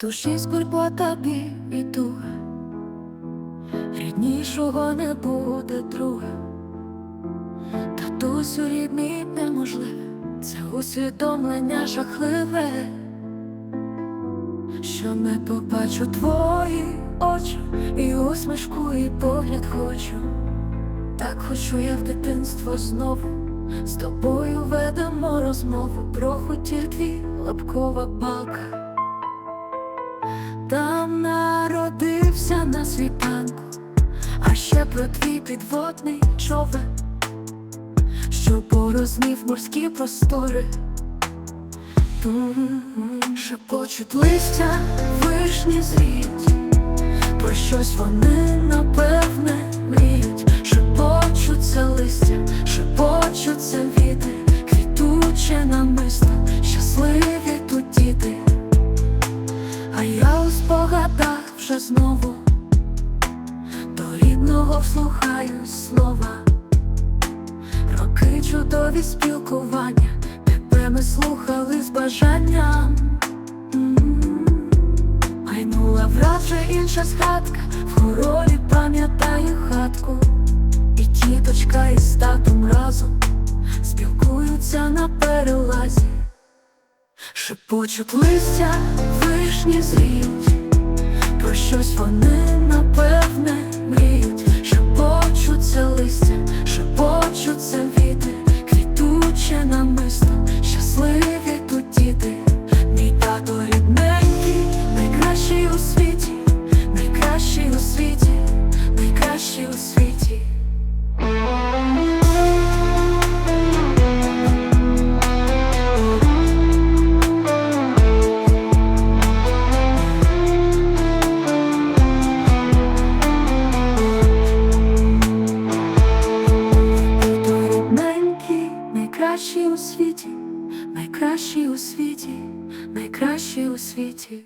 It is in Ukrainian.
душі скорбота біль і туга, ріднішого не буде друга, татусю рідний неможливе, це усвідомлення жахливе, що не побачу твої очі, і усмішку, і погляд хочу. Так хочу я в дитинство знову. З тобою ведемо розмову про хутір твій лапкова палка. На світанку, а ще про твій підводний човен, що порозмів морські простори. Шепочуть листя, вишні зріють, про щось вони напевне мріють, шепочуться листя, шепочуться віти, квітуче намисто, щасливі тут діти. А я у спогадах вже знову рідного вслухаюсь слова, роки чудові спілкування, тебе ми слухали з бажанням. Майнула враз вже інша згадка, в хорові пам'ятаю хатку, і тіточка із татом разом спілкуються на перелазі. Шепочуть листя, вишні зріють, найкращий у світі, найкращий у світі, найкращий у світі.